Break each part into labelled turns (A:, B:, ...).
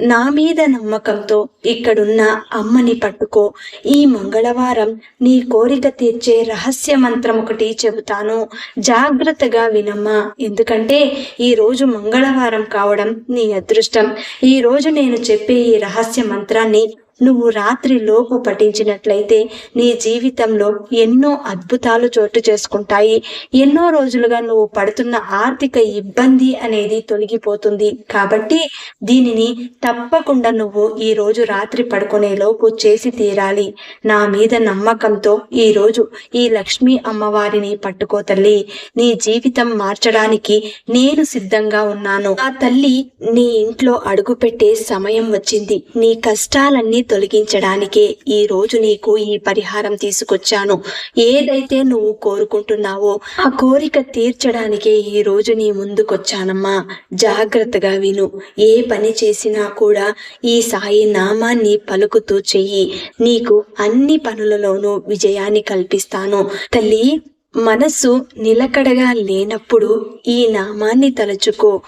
A: నా మీద నమ్మకంతో ఇక్కడున్న అమ్మని పట్టుకో. ఈ మంగళవారం నీ కోరిక తీర్చే రహస్య మంత్రం ఒకటి చెబుతాను. జాగ్రత్తగా వినమ్మా. ఎందుకంటే ఈ రోజు మంగళవారం కావడం నీ అదృష్టం. ఈ రోజు నేను చెప్పే ఈ రహస్య మంత్రాన్ని నువ్వు రాత్రి లోపు పఠించినట్లయితే నీ జీవితంలో ఎన్నో అద్భుతాలు చోటు చేసుకుంటాయి. ఎన్నో రోజులుగా నువ్వు పడుతున్న ఆర్థిక ఇబ్బంది అనేది తొలగిపోతుంది. కాబట్టి దీనిని తప్పకుండా నువ్వు ఈ రోజు రాత్రి పడుకునే లోపు చేసి తీరాలి. నా మీద నమ్మకంతో ఈ రోజు ఈ లక్ష్మీ అమ్మవారిని పట్టుకో తల్లి. నీ జీవితం మార్చడానికి నేను సిద్ధంగా ఉన్నాను. ఆ తల్లి నీ ఇంట్లో అడుగుపెట్టే సమయం వచ్చింది. నీ కష్టాలన్నీ తొలగించడానికే ఈ రోజు నీకు ఈ పరిహారం తీసుకొచ్చాను. ఏదైతే నువ్వు కోరుకుంటున్నావో ఆ కోరిక తీర్చడానికే ఈ రోజు నీ ముందుకొచ్చానమ్మా. జాగ్రత్తగా విను. ఏ పని చేసినా కూడా ఈ సాయి నామాన్ని పలుకుతూ చెయ్యి. నీకు అన్ని పనులలోనూ విజయాన్ని కల్పిస్తాను. తల్లి మనస్సు నిలకడగా లేనప్పుడు ఈ నామాన్ని తలుచుకో.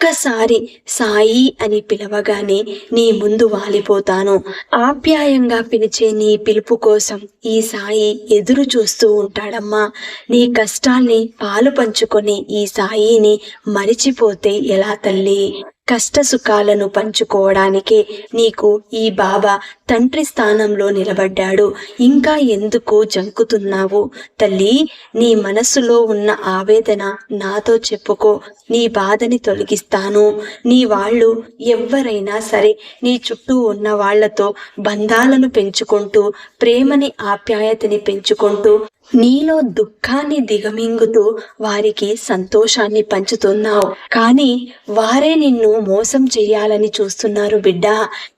A: ఒక్కసారి సాయి అని పిలవగానే నీ ముందు వాలిపోతాను. ఆప్యాయంగా పిలిచే నీ పిలుపు కోసం ఈ సాయి ఎదురు చూస్తూ ఉంటాడమ్మా. నీ కష్టాల్ని పాలు పంచుకొని ఈ సాయిని మరిచిపోతే ఎలా తల్లి? కష్ట సుఖాలను పంచుకోవడానికే నీకు ఈ బాబా తండ్రి స్థానంలో నిలబడ్డాడు. ఇంకా ఎందుకు జంకుతున్నావు? తల్లి నీ మనసులో ఉన్న ఆవేదన నాతో చెప్పుకో. నీ బాధని తొలగిస్తాను. నీ వాళ్ళు ఎవ్వరైనా సరే నీ చుట్టూ ఉన్న వాళ్ళతో బంధాలను పెంచుకుంటూ ప్రేమని ఆప్యాయతని పెంచుకుంటూ నీలో దుఃఖాన్ని దిగమింగుతూ వారికి సంతోషాన్ని పంచుతున్నావు. కానీ వారే నిన్ను మోసం చెయ్యాలని చూస్తున్నారు బిడ్డ.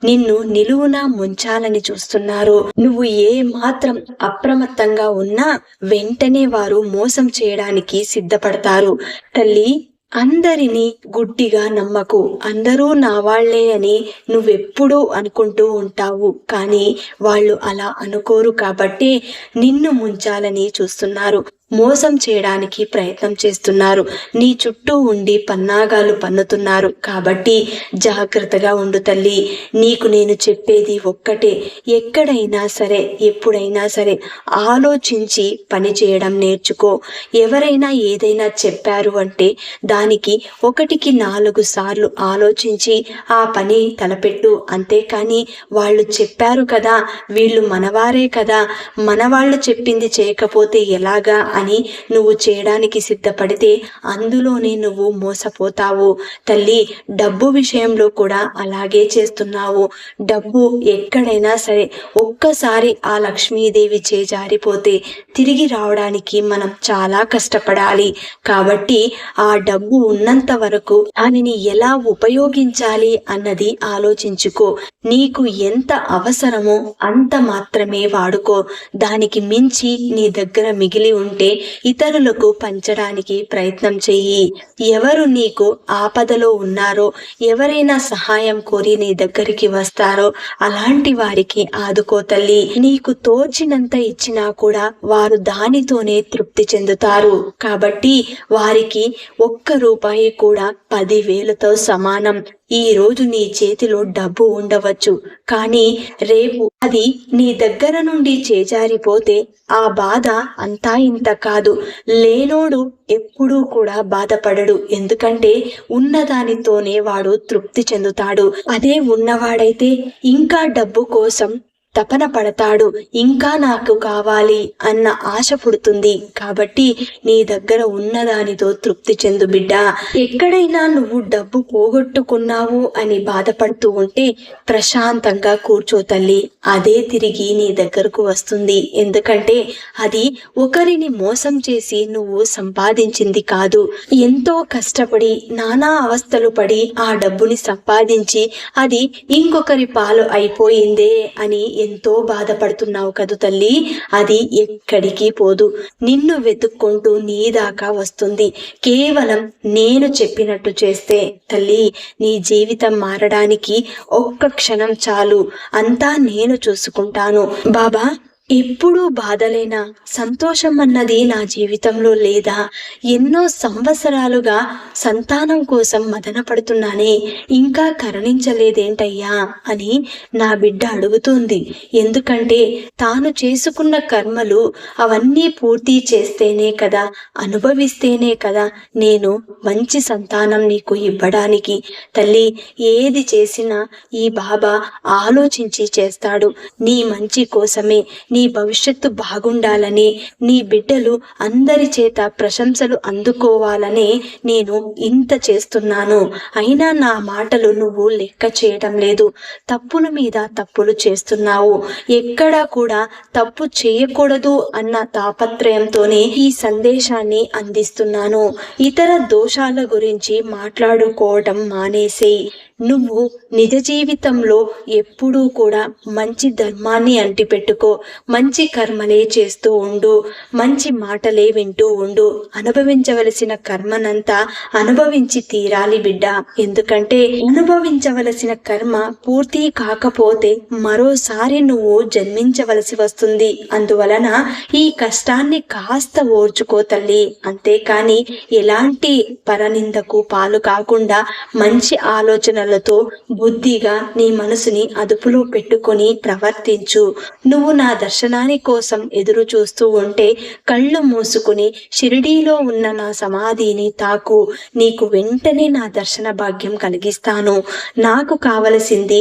A: నిన్ను నిలువున ముంచాలని చూస్తున్నారు. నువ్వు ఏ మాత్రం అప్రమత్తంగా ఉన్నా వెంటనే వారు మోసం చేయడానికి సిద్ధపడతారు. తల్లి అందరినీ గుడ్డిగా నమ్మకు. అందరూ నా వాళ్ళే అని నువ్వెప్పుడూ అనుకుంటూ ఉంటావు. కానీ వాళ్ళు అలా అనుకోరు కాబట్టి నిన్ను ముంచాలని చూస్తున్నారు. మోసం చేయడానికి ప్రయత్నం చేస్తున్నారు. నీ చుట్టూ ఉండి పన్నాగాలు పన్నుతున్నారు. కాబట్టి జాగ్రత్తగా ఉండు తల్లి. నీకు నేను చెప్పేది ఒక్కటే. ఎక్కడైనా సరే ఎప్పుడైనా సరే ఆలోచించి పని చేయడం నేర్చుకో. ఎవరైనా ఏదైనా చెప్పారు అంటే దానికి ఒకటికి నాలుగు సార్లు ఆలోచించి ఆ పని తలపెట్టు. అంతేకాని వాళ్ళు చెప్పారు కదా వీళ్ళు మనవారే కదా. మనవాళ్ళు చెప్పింది చేయకపోతే ఎలాగా అని నువ్వు చేయడానికి సిద్ధపడితే అందులోనే నువ్వు మోసపోతావు. తల్లి డబ్బు విషయంలో కూడా అలాగే చేస్తున్నావు. డబ్బు ఎక్కడైనా సరే ఒక్కసారి ఆ లక్ష్మీదేవి చేజారిపోతే తిరిగి రావడానికి మనం చాలా కష్టపడాలి. కాబట్టి ఆ డబ్బు ఉన్నంత వరకు దానిని ఎలా ఉపయోగించాలి అన్నది ఆలోచించుకో. నీకు ఎంత అవసరమో అంత మాత్రమే వాడుకో. దానికి మించి నీ దగ్గర మిగిలి ఉంటే ఇతరులకు పంచడానికి ప్రయత్నం చెయ్యి. ఎవరు నీకు ఆపదలో ఉన్నారో ఎవరైనా సహాయం కోరి నీ దగ్గరికి వస్తారో అలాంటి వారికి ఆదుకో తల్లి. నీకు తోచినంత ఇచ్చినా కూడా వారు దానితోనే తృప్తి చెందుతారు. కాబట్టి వారికి ఒక్క రూపాయి కూడా పదివేలతో సమానం. ఈ రోజు నీ చేతిలో డబ్బు ఉండవచ్చు కానీ రేపు అది నీ దగ్గర నుండి చేజారిపోతే ఆ బాధ అంతా ఇంత కాదు. లేనోడు ఎప్పుడూ కూడా బాధపడడు. ఎందుకంటే ఉన్నదానితోనే వాడు తృప్తి చెందుతాడు. అదే ఉన్నవాడైతే ఇంకా డబ్బు కోసం తపన పడతాడు. ఇంకా నాకు కావాలి అన్న ఆశ పుడుతుంది. కాబట్టి నీ దగ్గర ఉన్నదానితో తృప్తి చెందు బిడ్డ. ఎక్కడైనా నువ్వు డబ్బు పోగొట్టుకున్నావు అని బాధపడుతూ ఉంటే ప్రశాంతంగా కూర్చో తల్లి. అదే తిరిగి నీ దగ్గరకు వస్తుంది. ఎందుకంటే అది ఒకరిని మోసం చేసి నువ్వు సంపాదించింది కాదు. ఎంతో కష్టపడి నానా అవస్థలు పడి ఆ డబ్బుని సంపాదించి అది ఇంకొకరి పాలు అయిపోయిందే అని ఎంతో బాధపడుతున్నావు కదు తల్లి. అది ఎక్కడికి పోదు. నిన్ను వెతుక్కుంటూ నీ దాకా వస్తుంది. కేవలం నేను చెప్పినట్టు చేస్తే తల్లి నీ జీవితం మారడానికి ఒక్క క్షణం చాలు. అంతా నేను చూసుకుంటాను. బాబా ఎప్పుడూ బాధలేనా? సంతోషం అన్నది నా జీవితంలో లేదా? ఎన్నో సంవత్సరాలుగా సంతానం కోసం మదన పడుతున్నానే ఇంకా కరుణించలేదేంటయ్యా? అని నా బిడ్డ అడుగుతుంది. ఎందుకంటే తాను చేసుకున్న కర్మలు అవన్నీ పూర్తి చేస్తేనే కదా అనుభవిస్తేనే కదా నేను మంచి సంతానం నీకు ఇవ్వడానికి. తల్లి ఏది చేసినా ఈ బాబా ఆలోచించి చేస్తాడు. నీ మంచి కోసమే నీ నీ భవిష్యత్తు బాగుండాలని నీ బిడ్డలు అందరి చేత ప్రశంసలు అందుకోవాలని నేను ఇంత చేస్తున్నాను. అయినా నా మాటలు నువ్వు లెక్క చేయటం లేదు. తప్పుల మీద తప్పులు చేస్తున్నావు. ఎక్కడా కూడా తప్పు చేయకూడదు అన్న తాపత్రయంతోనే ఈ సందేశాన్ని అందిస్తున్నాను. ఇతర దోషాల గురించి మాట్లాడుకోవటం మానేసేయి నువ్వు నిజ జీవితంలో ఎప్పుడూ కూడా మంచి ధర్మాన్ని అంటిపెట్టుకో. మంచి కర్మలే చేస్తూ ఉండు మంచి మాటలే వింటూ ఉండు. అనుభవించవలసిన కర్మనంతా అనుభవించి తీరాలి బిడ్డ. ఎందుకంటే అనుభవించవలసిన కర్మ పూర్తి కాకపోతే మరోసారి నువ్వు జన్మించవలసి వస్తుంది. అందువలన ఈ కష్టాన్ని కాస్త ఓర్చుకో తల్లి. అంతేకాని ఎలాంటి పరనిందకు పాలు కాకుండా మంచి ఆలోచనలతో బుద్ధిగా నీ మనసుని అదుపులో పెట్టుకొని ప్రవర్తించు. నువ్వు నా దర్శనాని కోసం ఎదురు చూస్తూ ఉంటే కళ్ళు మూసుకుని షిరిడీలో ఉన్న నా సమాధిని తాకు. నీకు వెంటనే నా దర్శన భాగ్యం కలిగిస్తాను. నాకు కావలసింది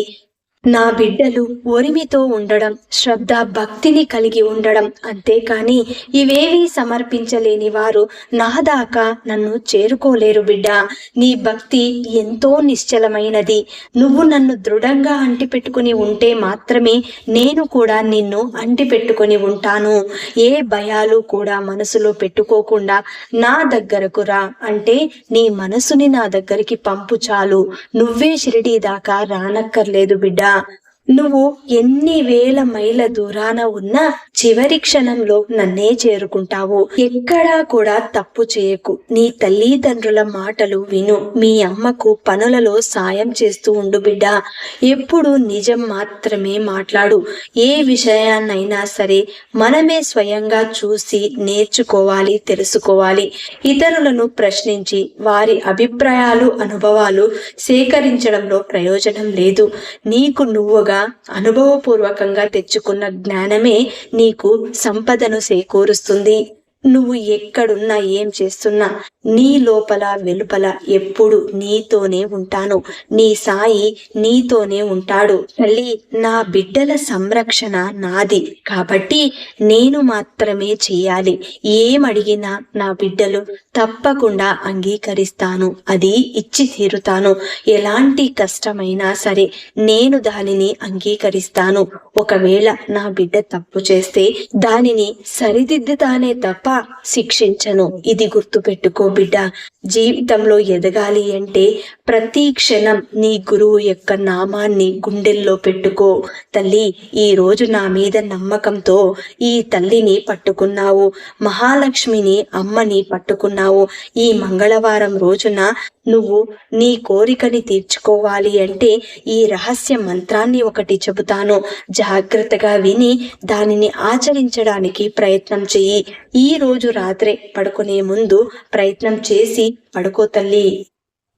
A: నా బిడ్డలు ఒరిమితో ఉండడం శ్రద్ధ భక్తిని కలిగి ఉండడం అంతేకాని ఇవేవీ సమర్పించలేని వారు నా దాకా నన్ను చేరుకోలేరు బిడ్డ. నీ భక్తి ఎంతో నిశ్చలమైనది. నువ్వు నన్ను దృఢంగా అంటిపెట్టుకుని ఉంటే మాత్రమే నేను కూడా నిన్ను అంటిపెట్టుకుని ఉంటాను. ఏ భయాలు కూడా మనసులో పెట్టుకోకుండా నా దగ్గరకు రా అంటే నీ మనసుని నా దగ్గరికి పంపు చాలు. నువ్వే షిరిడీ దాకా రానక్కర్లేదు బిడ్డ. not నువ్వు ఎన్ని వేల మైళ్ళ దూరాన ఉన్నా చివరి క్షణంలో నన్నే చేరుకుంటావు. ఎక్కడా కూడా తప్పు చేయకు. నీ తల్లిదండ్రుల మాటలు విను. మీ అమ్మకు పనులలో సాయం చేస్తూ ఉండు బిడ్డ. ఎప్పుడు నిజం మాత్రమే మాట్లాడు. ఏ విషయాన్నైనా సరే మనమే స్వయంగా చూసి నేర్చుకోవాలి తెలుసుకోవాలి. ఇతరులను ప్రశ్నించి వారి అభిప్రాయాలు అనుభవాలు సేకరించడంలో ప్రయోజనం లేదు. నీకు నువ్వుగా అనుభవపూర్వకంగా తెచ్చుకున్న జ్ఞానమే నీకు సంపదను చేకూరుస్తుంది. నువ్వు ఎక్కడున్నా ఏం చేస్తున్నా నీ లోపల వెలుపల ఎప్పుడు నీతోనే ఉంటాను. నీ సాయి నీతోనే ఉంటాడు. తల్లి నా బిడ్డల సంరక్షణ నాది. కాబట్టి నేను మాత్రమే చేయాలి. ఏం అడిగినా నా బిడ్డలు తప్పకుండా అంగీకరిస్తాను. అది ఇచ్చి తీరుతాను. ఎలాంటి కష్టమైనా సరే నేను దానిని అంగీకరిస్తాను. ఒకవేళ నా బిడ్డ తప్పు చేస్తే దానిని సరిదిద్దుతానే తప్ప శిక్షించను. ఇది గుర్తుపెట్టుకో బిడ్డ జీవితంలో ఎదగాలి అంటే ప్రతి క్షణం నీ గురువు యొక్క నామాన్ని గుండెల్లో పెట్టుకో. తల్లి ఈ రోజు నా మీద నమ్మకంతో ఈ తల్లిని పట్టుకున్నావు. మహాలక్ష్మిని అమ్మని పట్టుకున్నావు. ఈ మంగళవారం రోజున నువ్వు నీ కోరికని తీర్చుకోవాలి అంటే ఈ రహస్య మంత్రాన్ని ఒకటి చెబుతాను. జాగ్రత్తగా విని దానిని ఆచరించడానికి ప్రయత్నం చెయ్యి. ఈ రోజు రాత్రే పడుకునే ముందు ప్రయత్నం చేసి పడుకో తల్లి.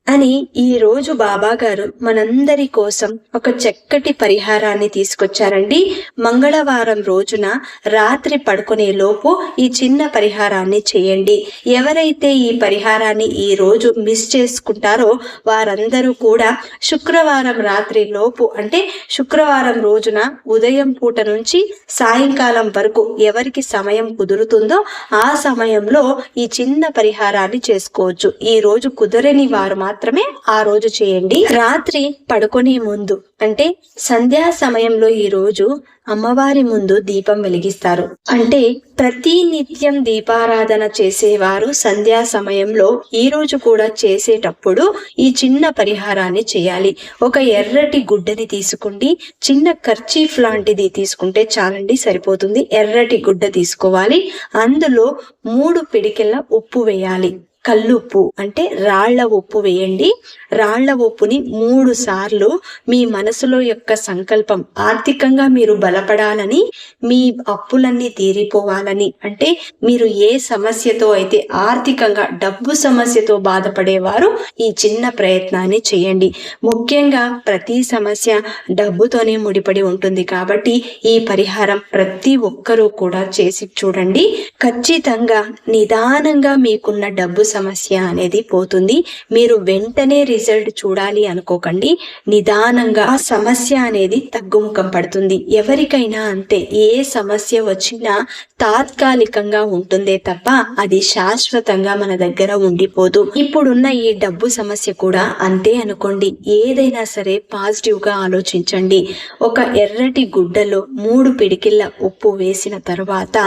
A: అని ఈ రోజు బాబా గారు మనందరి కోసం ఒక చక్కటి పరిహారాన్ని తీసుకొచ్చారండి. మంగళవారం రోజున రాత్రి పడుకునే లోపు ఈ చిన్న పరిహారాన్ని చేయండి. ఎవరైతే ఈ పరిహారాన్ని ఈ రోజు మిస్ చేసుకుంటారో వారందరూ కూడా శుక్రవారం రాత్రి లోపు అంటే శుక్రవారం రోజున ఉదయం పూట నుంచి సాయంకాలం వరకు ఎవరికి సమయం కుదురుతుందో ఆ సమయంలో ఈ చిన్న పరిహారాన్ని చేసుకోవచ్చు. ఈ రోజు కుదరని వారు మాత్రమే ఆ రోజు చేయండి. రాత్రి పడుకునే ముందు అంటే సంధ్యా సమయంలో ఈ రోజు అమ్మవారి ముందు దీపం వెలిగిస్తారు. అంటే ప్రతి నిత్యం దీపారాధన చేసేవారు సంధ్యా సమయంలో ఈ రోజు కూడా చేసేటప్పుడు ఈ చిన్న పరిహారాన్ని చేయాలి. ఒక ఎర్రటి గుడ్డని తీసుకోండి చిన్న కర్చీఫ్ లాంటిది తీసుకుంటే చాలండి సరిపోతుంది. ఎర్రటి గుడ్డ తీసుకోవాలి. అందులో మూడు పిడికెళ్ళ ఉప్పు వేయాలి. కల్లుప్పు అంటే రాళ్ళ ఉప్పు వేయండి. రాళ్ళ ఉప్పుని మూడు సార్లు మీ మనసులో యొక్క సంకల్పం ఆర్థికంగా మీరు బలపడాలని మీ అప్పులన్నీ తీరిపోవాలని. అంటే మీరు ఏ సమస్యతో అయితే ఆర్థికంగా డబ్బు సమస్యతో బాధపడేవారు ఈ చిన్న ప్రయత్నాన్ని చేయండి. ముఖ్యంగా ప్రతి సమస్య డబ్బుతోనే ముడిపడి ఉంటుంది కాబట్టి ఈ పరిహారం ప్రతి ఒక్కరూ కూడా చేసి చూడండి. ఖచ్చితంగా నిదానంగా మీకున్న డబ్బు సమస్య అనేది పోతుంది. మీరు వెంటనే రిజల్ట్ చూడాలి అనుకోకండి. నిదానంగా సమస్య అనేది తగ్గుముఖం పడుతుంది. ఎవరికైనా అంతే ఏ సమస్య వచ్చినా తాత్కాలికంగా ఉంటుందే తప్ప అది శాశ్వతంగా మన దగ్గర ఉండిపోదు. ఇప్పుడున్న ఈ డబ్బు సమస్య కూడా అంతే అనుకోండి. ఏదైనా సరే పాజిటివ్గా ఆలోచించండి. ఒక ఎర్రటి గుడ్డలో మూడు పిడికిళ్ళ ఉప్పు వేసిన తర్వాత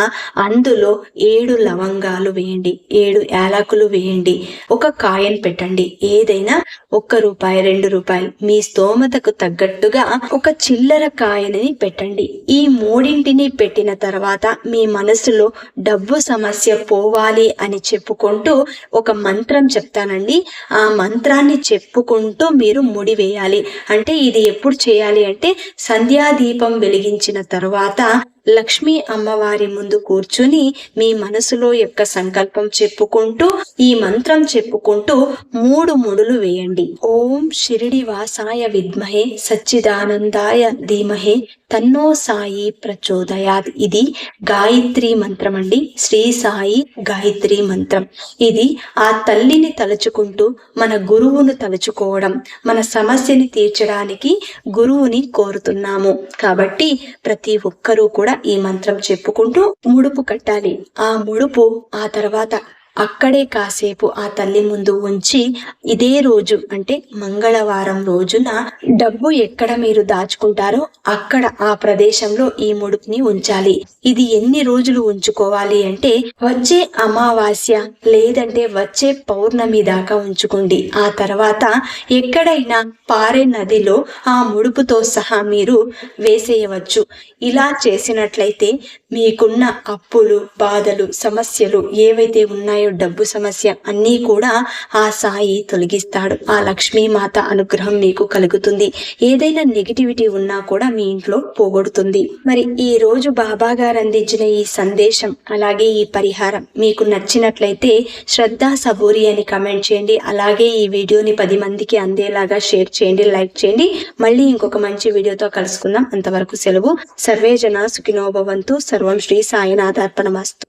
A: అందులో ఏడు లవంగాలు వేయండి. ఏడు యాలకులు వేయండి. ఒక కాయను పెట్టండి. ఏదైనా ఒక్క రూపాయి రెండు రూపాయలు. మీ స్తోమతకు తగ్గట్టుగా ఒక చిల్లర కాయని పెట్టండి. ఈ మూడింటిని పెట్టిన తర్వాత మీ మనసులో డబ్బు సమస్య పోవాలి అని చెప్పుకుంటూ ఒక మంత్రం చెప్తానండి. ఆ మంత్రాన్ని చెప్పుకుంటూ మీరు ముడి వేయాలి. అంటే ఇది ఎప్పుడు చేయాలి అంటే సంధ్యాదీపం వెలిగించిన తర్వాత లక్ష్మీ అమ్మవారి ముందు కూర్చుని మీ మనసులో యొక్క సంకల్పం చెప్పుకుంటూ ఈ మంత్రం చెప్పుకుంటూ మూడు ముడులు వేయండి. ఓం షిరిడి వాసాయ విద్మహే సచ్చిదానందాయ ధీమహే తన్నో సాయి ప్రచోదయాత్. ఇది గాయత్రి మంత్రం అండి. శ్రీ సాయి గాయత్రి మంత్రం. ఇది ఆ తల్లిని తలుచుకుంటూ మన గురువును తలుచుకోవడం మన సమస్యని తీర్చడానికి గురువుని కోరుతున్నాము. కాబట్టి ప్రతి ఒక్కరూ కూడా ఈ మంత్రం చెప్పుకుంటూ ముడుపు కట్టాలి. ఆ ముడుపు ఆ తర్వాత అక్కడే కాసేపు ఆ తల్లి ముందు ఉంచి ఇదే రోజు అంటే మంగళవారం రోజున డబ్బు ఎక్కడ మీరు దాచుకుంటారో అక్కడ ఆ ప్రదేశంలో ఈ ముడుపుని ఉంచాలి. ఇది ఎన్ని రోజులు ఉంచుకోవాలి అంటే వచ్చే అమావాస్య లేదంటే వచ్చే పౌర్ణమి దాకా ఉంచుకోండి. ఆ తర్వాత ఎక్కడైనా పారే నదిలో ఆ ముడుపుతో సహా మీరు వేసేయవచ్చు. ఇలా చేసినట్లయితే మీకున్న అప్పులు బాధలు సమస్యలు ఏవైతే ఉన్నాయో డబ్బు సమస్య అన్నీ కూడా ఆ సాయి తొలగిస్తాడు. ఆ లక్ష్మీమాత అనుగ్రహం మీకు కలుగుతుంది. ఏదైనా నెగిటివిటీ ఉన్నా కూడా మీ ఇంట్లో పోగొడుతుంది. మరి ఈ రోజు బాబా గారు అందించిన ఈ సందేశం అలాగే ఈ పరిహారం మీకు నచ్చినట్లయితే శ్రద్ధ సబూరి అని కమెంట్ చేయండి. అలాగే ఈ వీడియోని పది మందికి అందేలాగా షేర్ చేయండి లైక్ చేయండి. మళ్ళీ ఇంకొక మంచి వీడియోతో కలుసుకుందాం. అంతవరకు సెలవు. సర్వే జన సుఖినోభవంతు సర్వం శ్రీ సాయినాథార్పణమస్తు.